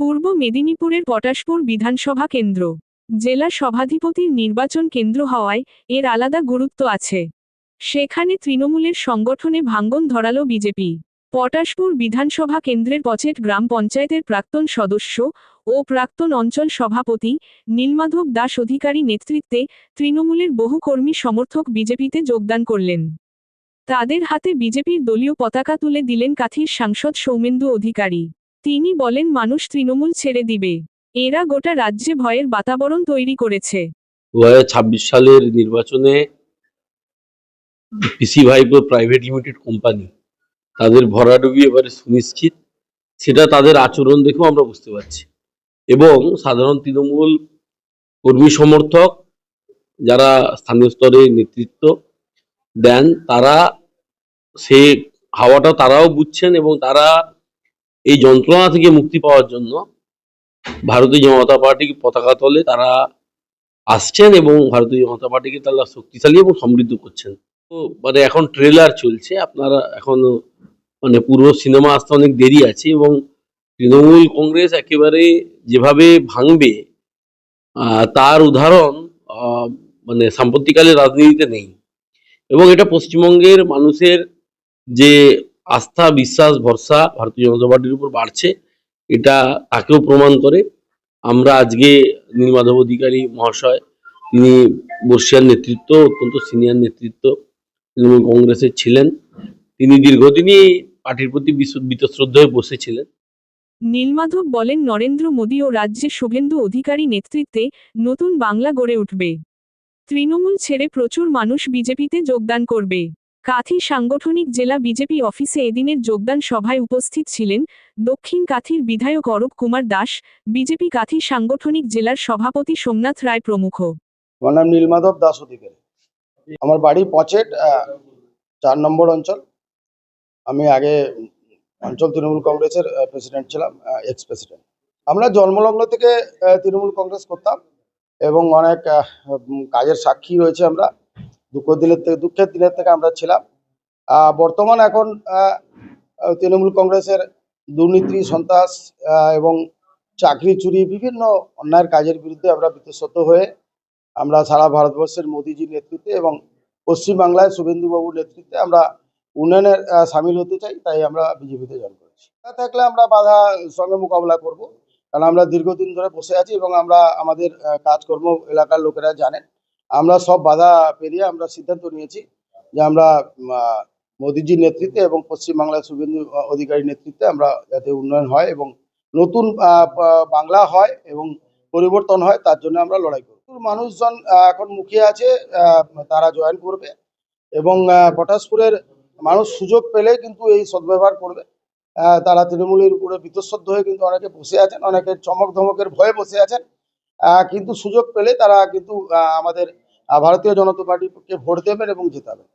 পূর্ব মেদিনীপুরের পটাশপুর বিধানসভা কেন্দ্র। জেলা সভাধিপতির নির্বাচন কেন্দ্র হওয়ায় এর আলাদা গুরুত্ব আছে। সেখানে তৃণমূলের সংগঠনে ভাঙ্গন ধরাল বিজেপি। পটাশপুর বিধানসভা কেন্দ্রের পচেট গ্রাম পঞ্চায়েতের প্রাক্তন সদস্য ও প্রাক্তন অঞ্চল সভাপতি নীলমাধব দাস অধিকারী নেতৃত্বে তৃণমূলের বহু কর্মী সমর্থক বিজেপিতে যোগদান করলেন। তাদের হাতে বিজেপির দলীয় পতাকা তুলে দিলেন কাথির সাংসদ সৌমেন্দু অধিকারী। তিনি বলেন, মানুষ তৃণমূল ছেড়ে দিবে। এরা গোটা রাজ্যে ভয়ের বাতাবরণ তৈরি করেছে। দু হাজার ছাব্বিশ সালের নির্বাচনে পিসি ভাইপো প্রাইভেট লিমিটেড কোম্পানি, তাদের ভরাডুবি এবারে সুনিশ্চিত। সেটা তাদের আচরণ দেখেও আমরা বুঝতে পারছি। এবং সাধারণ তৃণমূল কর্মী সমর্থক যারা স্থানীয় স্তরে নেতৃত্ব দেন, তারা সে হাওয়াটা তারাও বুঝছেন এবং তারা এই যন্ত্রণা থেকে মুক্তি পাওয়ার জন্য ভারতীয় জনতা পার্টির পতাকা তলে তারা আসছেন এবং ভারতীয় জনতা পার্টিকে তারা শক্তিশালী এবং সমৃদ্ধ করছেন। তো মানে এখন ট্রেলার চলছে, আপনারা এখনও মানে পুরো সিনেমা আসতে অনেক দেরি আছে এবং তৃণমূল কংগ্রেস একেবারে যেভাবে ভাঙবে তার উদাহরণ মানে সাম্প্রতিককালের রাজনীতিতে নেই। এবং এটা পশ্চিমবঙ্গের মানুষের যে আস্থা, বিশ্বাস, ভরসা ভারতীয় জনতা পার্টির উপর বাড়ছে। এটা তাকেও প্রমাণ করে? আমরা আজকে নীলমাধব অধিকারী মহাশয়, তিনি বর্ষিয়ার নেতৃত্ব, অত্যন্ত সিনিয়র নেতৃত্ব, তৃণমূল কংগ্রেসের ছিলেন। তিনি দীর্ঘদিনই পার্টির প্রতি বীতশ্রদ্ধ বসেছিলেন। নীলমাধব বলেন, নরেন্দ্র মোদী ও রাজ্যে শুভেন্দু অধিকারী নেতৃত্বে নতুন বাংলা গড়ে উঠবে। তৃণমূল ছেড়ে প্রচুর মানুষ বিজেপিতে যোগদান করবে। কাথি সাংগঠনিক জেলা বিজেপি অফিসে এদিনের যোগদান সভায় উপস্থিত ছিলেন দক্ষিণ কাথির বিধায়ক অরূপ কুমার দাস, বিজেপি কাথি সাংগঠনিক জেলার সভাপতি সোমনাথ রায় প্রমুখ। আমার নাম নীলমাধব দাস অধিকারী। আমার বাড়ি পচেট চার নম্বর অঞ্চল। আমি আগে অঞ্চল তৃণমূল কংগ্রেসের প্রেসিডেন্ট ছিলাম এক্স প্রেসিডেন্ট আমরা জন্মলগ্ন থেকে তৃণমূল কংগ্রেস করতাম এবং অনেক কাজের সাক্ষী রয়েছে আমরা। দুঃখ দিনের থেকে, দুঃখের দিনের থেকে আমরা ছিলাম। বর্তমান এখন তৃণমূল কংগ্রেসের দুর্নীতি, সন্ত্রাস এবং চাকরি চুরি বিভিন্ন অন্যায়ের কাজের বিরুদ্ধে আমরা বিতস্ত হয়ে আমরা সারা ভারতবর্ষের মোদিজির নেতৃত্বে এবং পশ্চিমবাংলায় শুভেন্দুবাবুর নেতৃত্বে আমরা উন্নয়নের সামিল হতে চাই, তাই আমরা বিজেপিতে জয়েন করেছি। তা থাকলে আমরা বাধা সঙ্গে মোকাবিলা করব, কারণ আমরা দীর্ঘদিন ধরে বসে আছি এবং আমরা আমাদের কাজকর্ম এলাকার লোকেরা জানেন। আমরা সব বাধা পেরিয়ে আমরা সিদ্ধান্ত নিয়েছি যে আমরা মোদিজির নেতৃত্বে এবং পশ্চিমবাংলার শুভেন্দু অধিকারী নেতৃত্বে আমরা যাতে উন্নয়ন হয় এবং নতুন বাংলা হয় এবং পরিবর্তন হয়, তার জন্য আমরা লড়াই করব। মানুষজন এখন মুখিয়ে আছে তারা জয়েন করবে এবং পটাশপুরের মানুষ সুযোগ পেলে কিন্তু এই সদ্ব্যবহার করবে। তারা তৃণমূলের উপরে বিতঃসদ্ধ হয়ে কিন্তু অনেকে বসে আছেন অনেকে চমক ধমকের ভয়ে বসে আছেন। কিন্তু সুযোগ পেলে তারা কিন্তু আমাদের ভারতীয় জনতা পার্টিকে ভোট দেবেন এবং জেতাবেন।